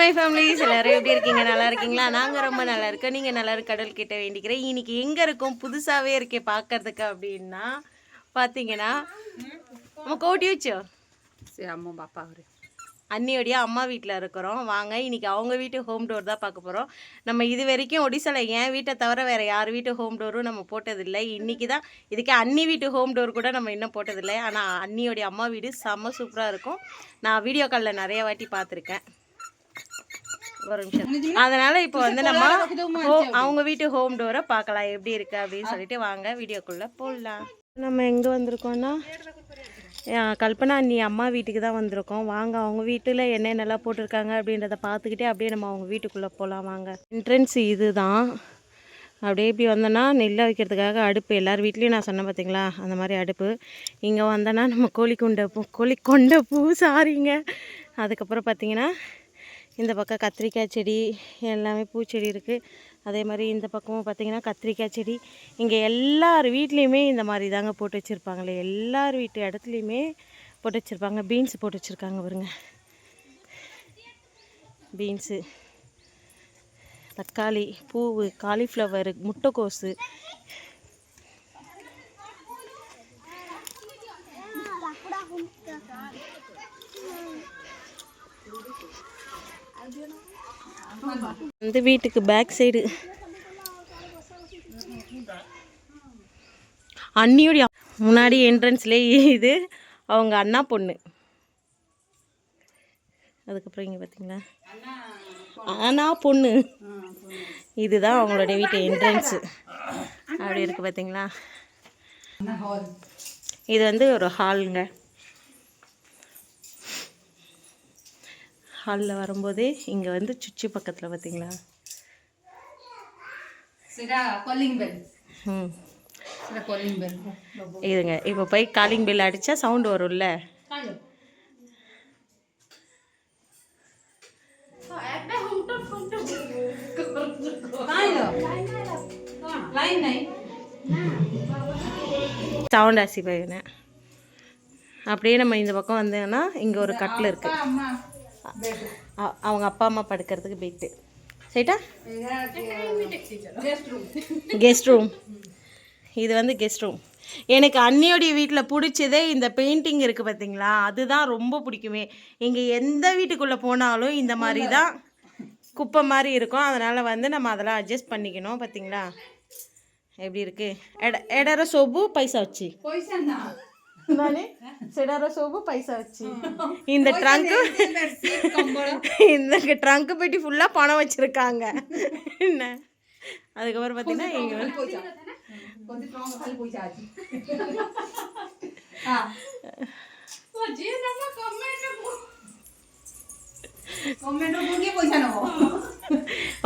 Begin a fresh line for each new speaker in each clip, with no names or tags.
My family எல்லாரும் எப்படி இருக்கீங்க நல்லா இருக்கீங்களா நாங்கள் ரொம்ப நல்லா இருக்கோம் நீங்கள் நல்லா கடல் கிட்ட வேண்டிக்கிறேன் இன்னைக்கு எங்கே இருக்கும் புதுசாகவே இருக்கே பார்க்கறதுக்கு அப்படின்னா பார்த்தீங்கன்னா நம்ம கோட்டி வச்சோ
சரி அம்மா பாப்பா
அவரு அண்ணியோடைய அம்மா வீட்டில் இருக்கிறோம் வாங்க இன்றைக்கி அவங்க வீட்டு ஹோம் டோர் தான் பார்க்க போகிறோம் நம்ம இது வரைக்கும் ஒடிசாவில் என் வீட்டை தவிர வேறு யார் வீட்டு ஹோம் டோரும் நம்ம போட்டதில்லை இன்றைக்கி தான் இதுக்கே அன்னி வீட்டு ஹோம் டோர் கூட நம்ம இன்னும் போட்டதில்லை ஆனால் அன்னியோடைய அம்மா வீடு செம்ம சூப்பராக இருக்கும் நான் வீடியோ காலில் நிறைய வாட்டி பார்த்துருக்கேன் ஒரு நிமிஷம் அதனால இப்போ வந்து நம்ம அவங்க வீட்டு ஹோம் டோரை பார்க்கலாம் எப்படி இருக்கு அப்படின்னு சொல்லிட்டு வாங்க வீடியோக்குள்ள போடலாம் நம்ம எங்க வந்திருக்கோம்னா கல்பனா நீ அம்மா வீட்டுக்கு தான் வந்திருக்கோம் வாங்க அவங்க வீட்டில் என்னென்னலாம் போட்டிருக்காங்க அப்படின்றத பார்த்துக்கிட்டே அப்படியே நம்ம அவங்க வீட்டுக்குள்ளே போகலாம் வாங்க என்ட்ரன்ஸ் இது தான் அப்படியே இப்படி வந்தோன்னா நெல்லை வைக்கிறதுக்காக அடுப்பு எல்லார் வீட்லேயும் நான் சொன்னேன் பார்த்தீங்களா அந்த மாதிரி அடுப்பு இங்கே வந்தோன்னா நம்ம கோழி குண்டை பூ கோழி கொண்டை பூ சாரிங்க அதுக்கப்புறம் பார்த்தீங்கன்னா இந்த பக்கம் கத்திரிக்காய் செடி எல்லாமே பூச்செடி இருக்குது அதே மாதிரி இந்த பக்கமும் பார்த்திங்கன்னா கத்திரிக்காய் செடி இங்கே எல்லார் வீட்லேயுமே இந்த மாதிரி தாங்க போட்டு வச்சுருப்பாங்களே எல்லார் வீட்டு இடத்துலையுமே போட்டு வச்சுருப்பாங்க பீன்ஸ் போட்டு வச்சுருக்காங்க பாருங்க பீன்ஸு தக்காளி பூவு காலிஃப்ளவர் முட்டைக்கோஸு Thank you. வந்து வீட்டுக்கு பேக் சைடு அண்ணியுடைய முன்னாடி என்ட்ரன்ஸ்லேயே இது அவங்க அண்ணா பொண்ணு அதுக்கப்புறம் இங்கே பார்த்தீங்களா அண்ணா பொண்ணு இதுதான் அவங்களுடைய வீட்டு என்ட்ரன்ஸு அப்படி இருக்குது பார்த்தீங்களா இது வந்து ஒரு ஹாலுங்க ஹாலில் வரும்போதே இங்கே வந்து சுச்சி பக்கத்தில் பார்த்தீங்களா இதுங்க இப்போ போய் காலிங் பெல் அடித்தா சவுண்டு வரும்ல சவுண்ட் ஆசி பையனை அப்படியே நம்ம இந்த பக்கம் வந்தோன்னா இங்கே ஒரு கட்டில் இருக்குது அவங்க அப்பா அம்மா படுக்கிறதுக்கு பெட்டு சரிட்டா கெஸ்ட் ரூம் இது வந்து கெஸ்ட் ரூம் எனக்கு அன்னியோடைய வீட்டில் பிடிச்சதே இந்த பெயிண்டிங் இருக்குது பார்த்தீங்களா அதுதான் ரொம்ப பிடிக்குமே இங்கே எந்த வீட்டுக்குள்ளே போனாலும் இந்த மாதிரி தான் குப்பை மாதிரி இருக்கும் அதனால் வந்து நம்ம அதெல்லாம் அட்ஜஸ்ட் பண்ணிக்கணும் பார்த்தீங்களா எப்படி இருக்குது
எட எடரை சொப்பு பைசா வச்சு కానీ సెడార సోపు పైసా
వచ్చి இந்த ட்ரங்க் இந்த ட்ரங்க் பெட்டி ஃபுல்லாக பணம் வச்சுருக்காங்க என்ன அதுக்கப்புறம்
பார்த்தீங்கன்னா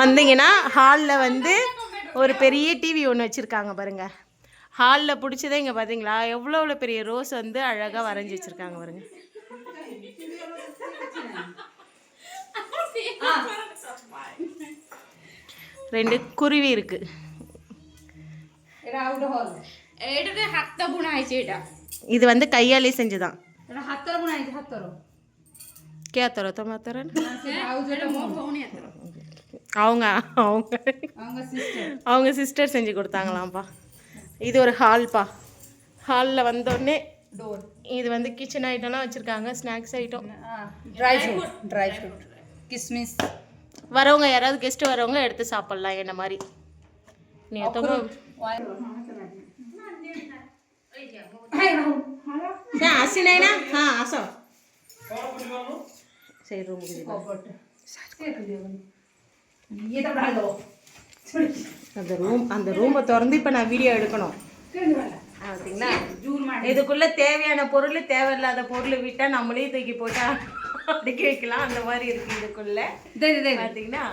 வந்தீங்கன்னா ஹாலில் வந்து ஒரு பெரிய டிவி ஒன்று வச்சுருக்காங்க பாருங்கள் ஹாலில் பிடிச்சதே இங்கே பார்த்தீங்களா எவ்வளோ எவ்வளோ பெரிய ரோஸ் வந்து அழகாக வரைஞ்சி வச்சுருக்காங்க பாருங்க ரெண்டு குருவி இருக்கு இது வந்து கையாலே செஞ்சுதான் அவங்க அவங்க அவங்க சிஸ்டர் செஞ்சு கொடுத்தாங்களாம்ப்பா இது ஒரு ஹால்ப்பா ஹாலில் வந்தோடனே டோர் இது வந்து கிச்சன் ஐட்டம்லாம் வச்சுருக்காங்க snacks item
dry fruit dry fruit கிஸ்மிஸ்
வரவங்க யாராவது கெஸ்ட் வரவங்க எடுத்து சாப்பிட்லாம் என்ன மாதிரி நீ அசினைனா ஆ சரி ரொம்ப அந்த ரூம் அந்த ரூமை திறந்து இப்போ நான் வீடியோ எடுக்கணும் பார்த்தீங்களா இதுக்குள்ளே தேவையான பொருள் தேவையில்லாத பொருள் விட்டால் நம்மளே தூக்கி போட்டா அடுக்கி வைக்கலாம் அந்த மாதிரி இருக்குது இதுக்குள்ளே பார்த்தீங்கன்னா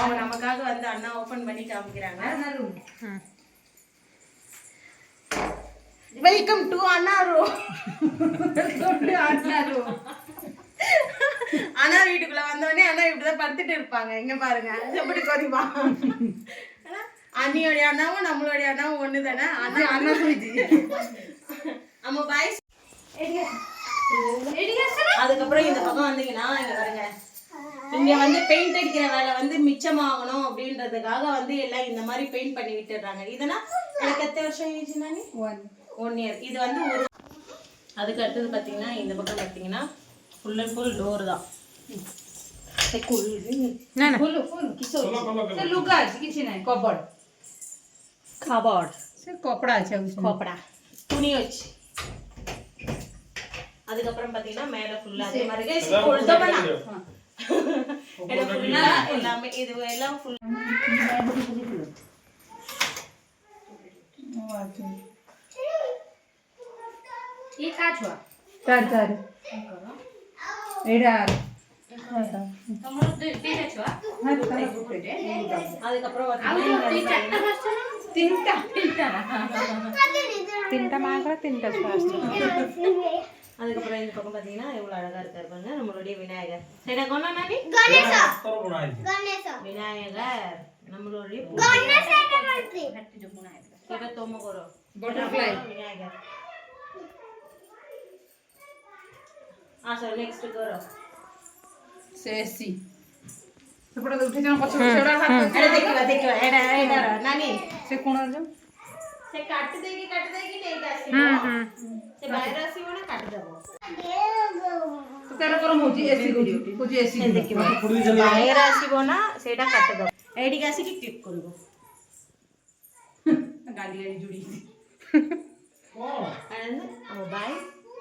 அவங்க நமக்காக வந்து அண்ணா ஓப்பன் பண்ணி காமிக்கிறாங்க வெல்கம் டு அண்ணா ரூம் அண்ணா ரூம் ஆனா வீட்டுக்குள்ள வந்தோடனே அண்ணா இப்படிதான் படுத்துட்டு இருப்பாங்க இங்க பாருங்க எப்படி கொதிப்பா அண்ணியோடைய அண்ணாவும் நம்மளுடைய அண்ணாவும் ஒண்ணு அண்ணா அண்ணா குளிச்சு நம்ம பாய் அதுக்கப்புறம் இந்த பக்கம் வந்தீங்கன்னா இங்க பாருங்க இங்க வந்து பெயிண்ட் அடிக்கிற வேலை வந்து மிச்சமாகணும் அப்படின்றதுக்காக வந்து எல்லாம் இந்த மாதிரி பெயிண்ட் பண்ணி விட்டுறாங்க இதனா எனக்கு எத்தனை வருஷம் ஆயிடுச்சு நானே ஒன் ஒன் இயர் இது வந்து ஒரு அதுக்கு அடுத்தது பாத்தீங்கன்னா இந்த பக்கம் பார்த்தீங்கன்னா ஃபுல் அண்ட் ஃபுல் டோர் தான் না না ফুল ফুল কিছু সে লুকা আছে কিছু নাই কপড় খাবার সে কপড়া আছে কপড়া துணி வச்சு அதுக்கப்புறம் பாத்தீங்கன்னா மேல ஃபுல்லா அதே மாதிரி गाइस கொல்தபனா இது ஃபுல்லா எல்லாமே இது எல்லாம் ஃபுல் ये काचवा कर कर करो এটা তিনটা তিনটা மாங்கா তিনটা அதுக்கப்புறம் இந்த பார்த்தீங்கன்னா எவ்வளோ அழகாக இருக்காரு நம்மளுடைய விநாயகர் சரிடா கொண்டா நானி விநாயகர் நம்மளுடைய விநாயகர் আসো নেক্সট করো শেষি ସେପଟେ ଉଠେଇଛ ଦେଖିବା ଦେଖିବା ଏଇଟା ଏଇଟା ନାନୀ ସେ କୋଣ ସେ କାଟି ସେ ବାହାରେ ଆସିବ ନା କାଟି ଦବ ତାର ଗରମ ଏସି ହଉଛି ଏସି ଦେଖିବ ବାହାରେ ଆସିବ ନା ସେଇଟା କାଟି ଏଇଠିକି ଆସିକି କ୍ଲିକ୍ କରିବ ଗାଡି ଗାଡି ଯୋଡି ମୋବାଇଲ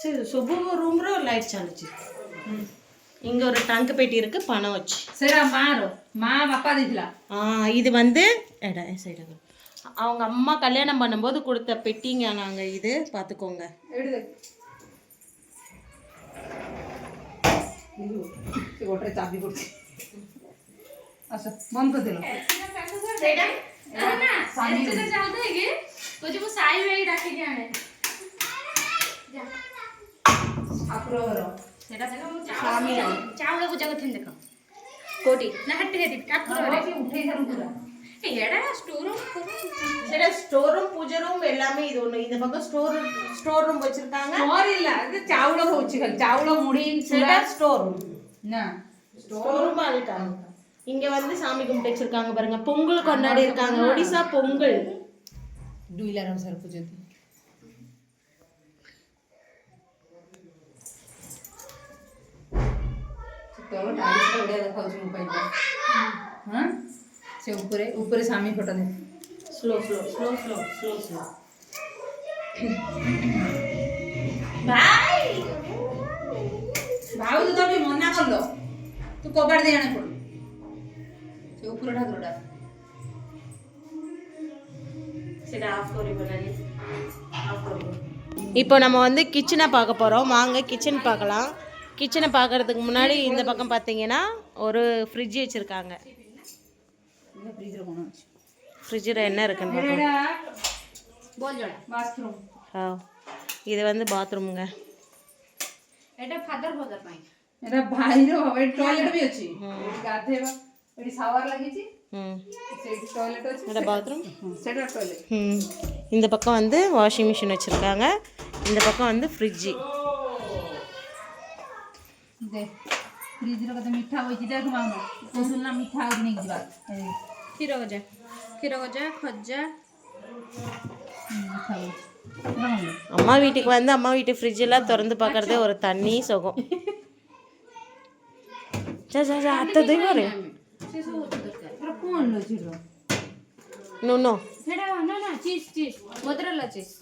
சரி சுபு ரூம்ரோ லைட் சாந்துச்சு இங்க ஒரு டங்க் பெட்டி இருக்கு பணம் வச்சு சரி மாறும் மா அப்பா இதுலாம் இது வந்து எடா சைடு அவங்க அம்மா கல்யாணம் பண்ணும்போது கொடுத்த பெட்டிங்க நாங்க இது பாத்துக்கோங்க அச்சா மம்க்கு கொஞ்சம் वो साई में ही डाके के आने जा ठाकुर घर चावल कोटी ना के उठे पूरा ஸ்டோர் ரூம் பூஜை ரூம் எல்லாமே இது ஒன்று இந்த பக்கம் ஸ்டோர் ஸ்டோர் ரூம் வச்சிருக்காங்க ஸ்டோர் இல்ல அது சாவுள ஸ்டோர் ரூம் என்ன ஸ்டோர் ரூமா இருக்காங்க இங்க வந்து சாமி கும்பிட்டு வச்சிருக்காங்க பாருங்க பொங்கல் கொண்டாடி இருக்காங்க ஒடிசா பொங்கல் ডুইলারাম স্যার পুজো দিই ଦେଖାଉଛି ମୋବାଇଲଟା ହଁ ସେ ଉପରେ ଉପରେ ସ୍ୱାମୀ ଫଟୋ ଦେଖ slow slow slow slow slow slow ଭାଇ ଭାଉଜ ତମେ ମନା କଲ ତୁ କବାଟ ଦେଇ ଆଣେ ପଡୁ ସେ ଉପର ଠାକୁରଟା இப்போ நம்ம வந்து கிச்சனை பார்க்க போகிறோம் வாங்க கிச்சன் பார்க்கலாம் கிச்சனை பார்க்குறதுக்கு முன்னாடி இந்த பக்கம் பார்த்தீங்கன்னா ஒரு ஃப்ரிட்ஜ் வச்சுருக்காங்க ஃப்ரிட்ஜில் என்ன இருக்குன்னு ஆ இது வந்து பாத்ரூமுங்க ம் பாத்ரூம் இந்த பக்கம் வந்து வாஷிங் மிஷின் வச்சுருக்காங்க இந்த பக்கம் வந்து ஃப்ரிட்ஜு அம்மா வீட்டுக்கு வந்து அம்மா வீட்டு ஃப்ரிட்ஜ் எல்லாம் திறந்து பார்க்கறதே ஒரு தண்ணி சுகம் அத்தது నూనెలో చూడరు நோ முதல்ல சீஸ்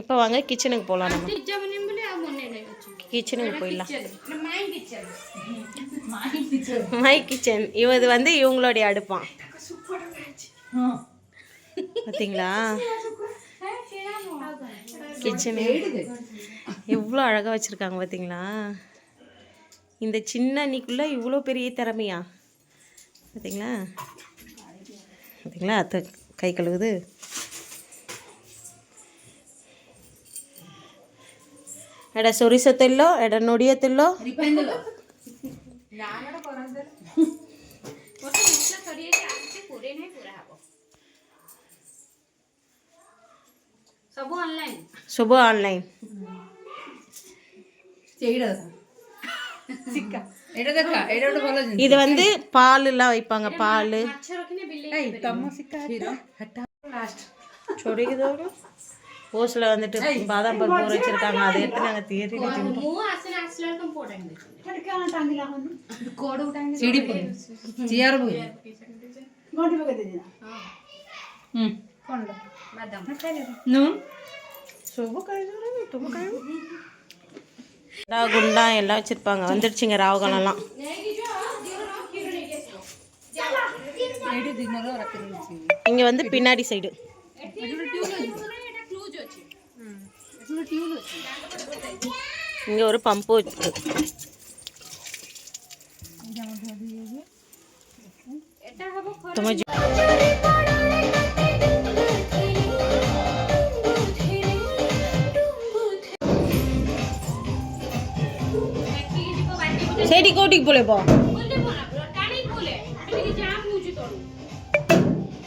இப்போ வாங்க கிச்சனுக்கு போகலாம் நம்ம கிச்சனுக்கு போயிடலாம் மை கிச்சன் இவது வந்து இவங்களுடைய அடுப்பான் பார்த்தீங்களா கிச்சனு எவ்வளோ அழகாக வச்சுருக்காங்க பார்த்தீங்களா இந்த சின்ன அன்னைக்குள்ளே இவ்வளோ பெரிய திறமையா பார்த்தீங்களா பார்த்தீங்களா அத்தை கை கழுவுது எட சொரிச தில்லோ எட நொடிய தில்லோ சபு ஆன்லைன் சபு ஆன்லைன் சிக்கா இது வந்து பால் எல்லாம் வைப்பாங்க பால் சொடிக்குதோடு ஓசில் வந்துட்டு பாதாம் பருப்பு ஊற வச்சிருக்காங்க அதை எடுத்து நாங்கள் தேடி నువ్వు శుభకార్యం శుభకార్యం ரா குண்டா எல்லாம் வச்சிருப்பாங்க வச்சுருப்பாங்க வந்துடுச்சுங்க எல்லாம் இங்க வந்து பின்னாடி சைடு இங்க ஒரு பம்பு வச்சு তোমার બ્યુટિક બોલે બો બોલે બો ના ટાનિક બોલે એટલે જામ મુજે તો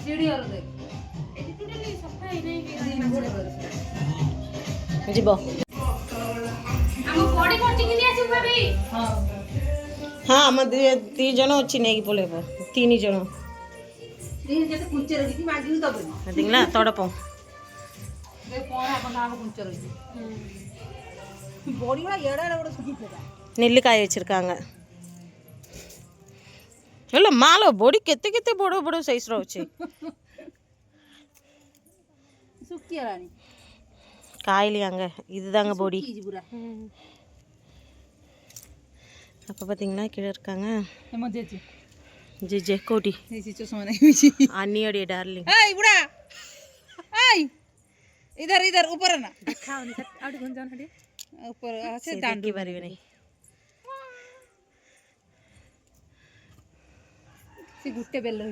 સીડી ઓર દે એટલે ટોટલી સફાઈ નહી ગઈ બોલે બોલે જીબો ଆମ ପଡି କରଛି କି ଆସି ଭାବି ହଁ ହଁ ଆମ ଦି ଜଣ ଅଛି ନେଇକି ପଳେଇବ ତିନି ଜଣ ଦେଖିଲା ତଡ଼ପ நெல்லிக்காய் வச்சிருக்காங்க ହେଲେ ମାଲ ବଡ଼ି କେତେ କେତେ ବଡ଼ ବଡ଼ ସାଇଜ୍ ରହୁଛି சுக்கியலானி காயிலியாங்க இதுதாங்க பொடி அப்போ பார்த்தீங்கன்னா கீழே இருக்காங்க ஜி ஜே கோடி அண்ணியோடைய டார்லிங் ஏய் புடா ஏய் இதர் இதர் உப்பரனா அக்கா அவனுக்கு அப்படி கொஞ்சம் உப்பர் ஆசை தாண்டி வருவினை আজকে ঘুরতে বেরলো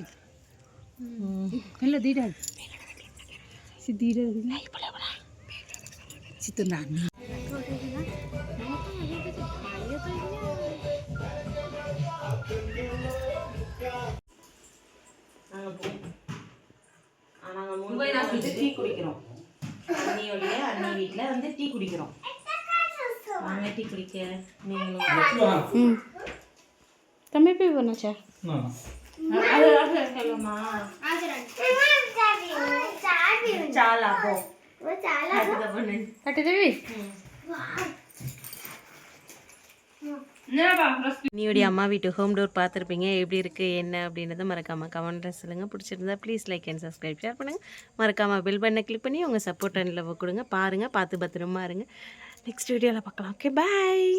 হলো দিদা সে দিদা সে তো নানি டீ குடிக்கிறோம் அண்ணியோடைய அண்ணி வீட்டில் வந்து டீ குடிக்கிறோம் வாங்க டீ குடிக்க நீங்களும் தம்பி போய் போனாச்சா తీసుకెళ్ళమ్మా அம்மா வீட்டு ஹோம் டோர் பார்த்துருப்பீங்க எப்படி இருக்குது என்ன அப்படின்றத மறக்காமல் கமெண்ட்டில் சொல்லுங்கள் பிடிச்சிருந்தா please like and subscribe share பண்ணுங்கள் மறக்காமல் பில் பண்ண கிளிக் பண்ணி உங்கள் சப்போர்ட் அண்ட் லவ் கொடுங்க பாருங்கள் பார்த்து பத்திரமா இருங்க நெக்ஸ்ட் வீடியோவில் பார்க்கலாம் ஓகே பாய்